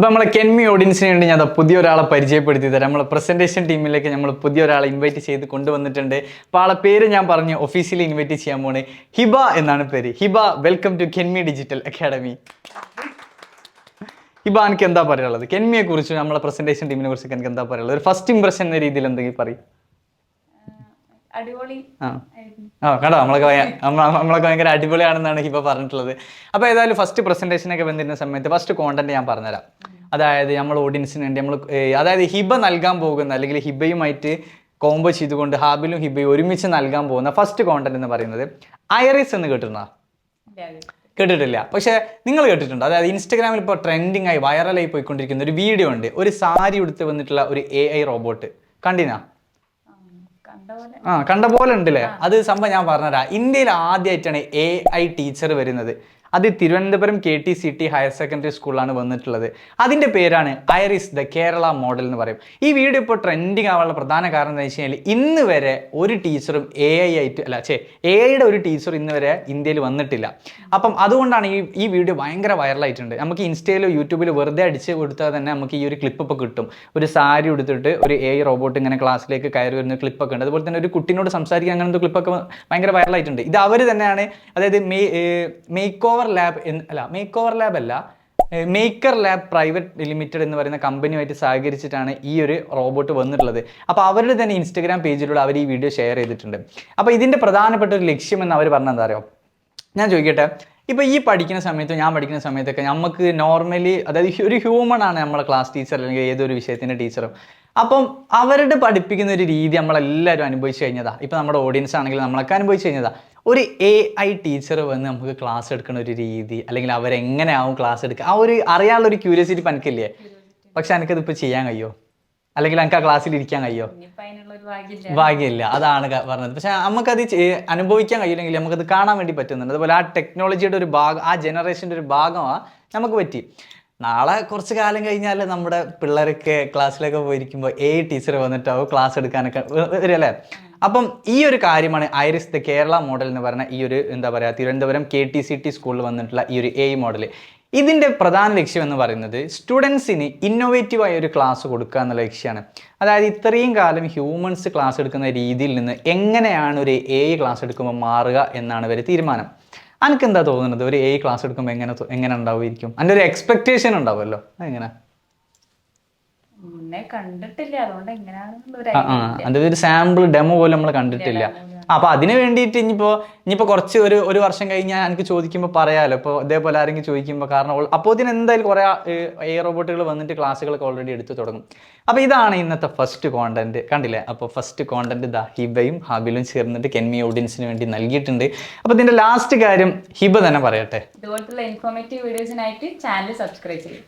അപ്പോൾ നമ്മളെ കെൻമി ഓഡിയൻസിന് വേണ്ടി ഞാൻ പുതിയ ഒരാളെ പരിചയപ്പെടുത്തി തരാം. നമ്മളെ പ്രസന്റേഷൻ ടീമിലേക്ക് നമ്മൾ പുതിയ ഒരാളെ ഇൻവൈറ്റ് ചെയ്ത് കൊണ്ടുവന്നിട്ടുണ്ട്. അപ്പോൾ ആളെ പേര് ഞാൻ പറഞ്ഞു ഒഫീഷ്യലി ഇൻവൈറ്റ് ചെയ്യാൻ പോണ്. ഹിബ എന്നാണ് പേര്. Hiba welcome to Kenmi digital academy Hiba എനിക്ക് എന്താ പറയാനുള്ളത്? കെൻമിയെ കുറിച്ച് നമ്മളെ പ്രസന്റേഷൻ ടീമിനെ കുറിച്ച് എനിക്ക് എന്താ പറയാനുള്ളത്? ഒരു ഫസ്റ്റ് ഇംപ്രഷൻ എന്ന രീതിയിൽ എന്തെങ്കിലും പറയും. ആ. നമ്മളൊക്കെ ഭയ- നമ്മ- നമ്മളൊക്കെ ഭയങ്കര അടിപൊളിയാണെന്നാണ് ഇപ്പോൾ പറഞ്ഞിട്ടുള്ളത്. അപ്പോൾ ഏതായാലും ഫസ്റ്റ് പ്രസന്റേഷനൊക്കെ വന്നിരുന്ന സമയത്ത് ഫസ്റ്റ് കോണ്ടന്റ് ഞാൻ പറഞ്ഞുതരാം. അതായത് നമ്മൾ ഓഡിയൻസിന് വേണ്ടി നമ്മൾ അതായത് ഹിബ നൽകാൻ പോകുന്ന അല്ലെങ്കിൽ ഹിബയുമായിട്ട് കോംബോ ചെയ്തുകൊണ്ട് ഹാബിലും ഹിബയും ഒരുമിച്ച് നൽകാൻ പോകുന്ന ഫസ്റ്റ് കോണ്ടന്റ് എന്ന് പറയുന്നത് ഐറിസ് എന്ന് കേട്ടിട്ടുണ്ടോ കേട്ടിട്ടില്ല. പക്ഷേ നിങ്ങൾ കേട്ടിട്ടുണ്ട്? അതായത് ഇൻസ്റ്റാഗ്രാമിൽ ഇപ്പോൾ ട്രെൻഡിങ് ആയി വൈറലായി പോയിക്കൊണ്ടിരിക്കുന്ന ഒരു വീഡിയോ ഉണ്ട്. ഒരു സാരി ഉടുത്ത് വന്നിട്ടുള്ള ഒരു എ ഐ റോബോട്ട് കണ്ടിനാ ആ കണ്ട പോലെ ഉണ്ടല്ലേ? അത് സംഭവം ഞാൻ പറഞ്ഞുതരാം. ഇന്ത്യയിൽ ആദ്യമായിട്ടാണ് എ ഐ ടീച്ചർ വരുന്നത്. അത് Thiruvananthapuram K T C T higher secondary സ്കൂളിലാണ് വന്നിട്ടുള്ളത്. അതിന്റെ പേരാണ് ഐറിസ് ദ കേരള മോഡൽ എന്ന് പറയും. ഈ വീഡിയോ ഇപ്പോൾ ട്രെൻഡിങ് ആവാനുള്ള പ്രധാന കാരണം എന്താ വെച്ച് കഴിഞ്ഞാൽ ഇന്ന് വരെ ഒരു ടീച്ചറും എ ഐ ആയിട്ട് അല്ല ചേ എ ഐയുടെ ഒരു ടീച്ചർ ഇന്ന് വരെ ഇന്ത്യയിൽ വന്നിട്ടില്ല. അപ്പം അതുകൊണ്ടാണ് ഈ ഈ വീഡിയോ ഭയങ്കര വൈറലായിട്ടുണ്ട് നമുക്ക് ഇൻസ്റ്റയിലോ യൂട്യൂബിലോ വെറുതെ അടിച്ച് കൊടുത്താൽ തന്നെ നമുക്ക് ഈ ഒരു ക്ലിപ്പ് കിട്ടും. ഒരു സാരി ഉടുത്തിട്ട് ഒരു എ ഐ റോബോട്ട് ഇങ്ങനെ ക്ലാസ്സിലേക്ക് കയറി വരുന്ന ക്ലിപ്പൊക്കെ ഉണ്ട്. അതുപോലെ തന്നെ ഒരു കുട്ടിനോട് സംസാരിക്കാൻ അങ്ങനത്തെ ക്ലിപ്പൊക്കെ ഭയങ്കര വൈറലായിട്ടുണ്ട് ഇത് അവർ തന്നെയാണ് അതായത് മേക്ക് ഓവർ ലാബ് അല്ല മേക്ക് ഓവർ ലാബ് അല്ല മേക്കർ ലാബ് പ്രൈവറ്റ് ലിമിറ്റഡ് എന്ന് പറയുന്ന കമ്പനിയുമായിട്ട് സഹകരിച്ചിട്ടാണ് ഈ ഒരു റോബോട്ട് വന്നിട്ടുള്ളത്. അപ്പോൾ അവരുടെ തന്നെ ഇൻസ്റ്റഗ്രാം പേജിലൂടെ അവർ ഈ വീഡിയോ ഷെയർ ചെയ്തിട്ടുണ്ട്. അപ്പോൾ ഇതിന്റെ പ്രധാനപ്പെട്ട ഒരു ലക്ഷ്യം എന്ന് അവർ പറഞ്ഞാൽ എന്താ അറിയോ? ഞാൻ ചോദിക്കട്ടെ ഇപ്പോൾ ഈ പഠിക്കുന്ന സമയത്തും ഞാൻ പഠിക്കുന്ന സമയത്തൊക്കെ നമുക്ക് നോർമലി അതായത് ഒരു ഹ്യൂമൺ ആണ് നമ്മളെ ക്ലാസ് ടീച്ചർ അല്ലെങ്കിൽ ഏതൊരു വിഷയത്തിന്റെ ടീച്ചറും അപ്പം അവരുടെ പഠിപ്പിക്കുന്ന ഒരു രീതി നമ്മളെല്ലാവരും അനുഭവിച്ചു കഴിഞ്ഞതാണ് ഇപ്പം നമ്മുടെ ഓഡിയൻസ് ആണെങ്കിലും നമ്മളൊക്കെ അനുഭവിച്ചു കഴിഞ്ഞതാ. ഒരു എ ഐ ടീച്ചർ വന്ന് നമുക്ക് ക്ലാസ് എടുക്കുന്ന ഒരു രീതി അല്ലെങ്കിൽ അവരെങ്ങനെയാവും ക്ലാസ് എടുക്കുക ആ ഒരു അറിയാനുള്ള ഒരു ക്യൂരിയോസിറ്റി പനിക്കില്ലേ പക്ഷെ എനിക്കത് ഇപ്പോൾ ചെയ്യാൻ കഴിയോ? അല്ലെങ്കിൽ എനിക്ക് ആ ക്ലാസ്സിൽ ഇരിക്കാൻ കഴിയോ? ഭാഗ്യമില്ല. അതാണ് പറഞ്ഞത്. പക്ഷെ നമുക്കത് അനുഭവിക്കാൻ കഴിയില്ലെങ്കിൽ നമുക്കത് കാണാൻ വേണ്ടി പറ്റുന്നുണ്ട്. അതുപോലെ ആ ടെക്നോളജിയുടെ ഒരു ഭാഗം ആ ജനറേഷന്റെ ഒരു ഭാഗമാണ് നമുക്ക് പറ്റി. നാളെ കുറച്ച് കാലം കഴിഞ്ഞാൽ നമ്മുടെ പിള്ളേരൊക്കെ ക്ലാസ്സിലൊക്കെ പോയിരിക്കുമ്പോൾ ഏ ടീച്ചർ വന്നിട്ടാവും ക്ലാസ് എടുക്കാനൊക്കെ അല്ലേ? അപ്പം ഈ ഒരു കാര്യമാണ് ഐറിസ് ദ കേരള മോഡൽ എന്ന് പറഞ്ഞ ഈ ഒരു എന്താ പറയുക Thiruvananthapuram K T C T സ്കൂളിൽ വന്നിട്ടുള്ള ഈ ഒരു എ മോഡൽ ഇതിന്റെ പ്രധാന ലക്ഷ്യം എന്ന് പറയുന്നത് സ്റ്റുഡൻസിന് ഇന്നോവേറ്റീവായ ഒരു ക്ലാസ് കൊടുക്കുക എന്നുള്ള ലക്ഷ്യമാണ്. അതായത് ഇത്രയും കാലം ഹ്യൂമൻസ് ക്ലാസ് എടുക്കുന്ന രീതിയിൽ നിന്ന് എങ്ങനെയാണ് ഒരു എ ക്ലാസ് എടുക്കുമ്പോൾ മാറുക എന്നാണ് ഇവർ തീരുമാനം. അനക്ക് എന്താ തോന്നുന്നത്? ഒരു എ ക്ലാസ് എടുക്കുമ്പോൾ എങ്ങനെ എങ്ങനെ ഉണ്ടാവുമായിരിക്കും? അതിന്റെ ഒരു എക്സ്പെക്റ്റേഷൻ ഉണ്ടാവുമല്ലോ. അതെങ്ങനെ? മുന്നേ കണ്ടിട്ടില്ല. അതുകൊണ്ട് എങ്ങനെയാണെന്നുള്ള ഒരു സാമ്പിൾ ഡെമോ പോലും നമ്മൾ കണ്ടിട്ടില്ല. അപ്പൊ അതിന് വേണ്ടിയിട്ട് ഇനിയിപ്പോ ഇനിയിപ്പോ കുറച്ച് ഒരു ഒരു വർഷം കഴിഞ്ഞാൽ എനിക്ക് ചോദിക്കുമ്പോൾ പറയാലോ. ഇപ്പോൾ ഇതേപോലെ ആരെങ്കിലും ചോദിക്കുമ്പോൾ കാരണം അപ്പോൾ ഇതിന് എന്തായാലും കുറെ എയർ റോബോട്ടുകൾ വന്നിട്ട് ക്ലാസ്സുകളൊക്കെ ഓൾറെഡി എടുത്തു തുടങ്ങും. അപ്പോൾ ഇതാണ് ഇന്നത്തെ ഫസ്റ്റ് കോണ്ടന്റ് കണ്ടില്ലേ? അപ്പോൾ ഫസ്റ്റ് കോണ്ടന്റ് ദ ഹിബയും ഹബിലും ചേർന്നിട്ട് കെൻമി ഓഡിയൻസിന് വേണ്ടി നൽകിയിട്ടുണ്ട്. അപ്പോൾ ഇതിന്റെ ലാസ്റ്റ് കാര്യം ഹിബ തന്നെ പറയട്ടെ. ഇതുപോലത്തെ ഇൻഫോർമേറ്റീവ് വീഡിയോസിനായിട്ട് ചാനൽ സബ്സ്ക്രൈബ് ചെയ്യും.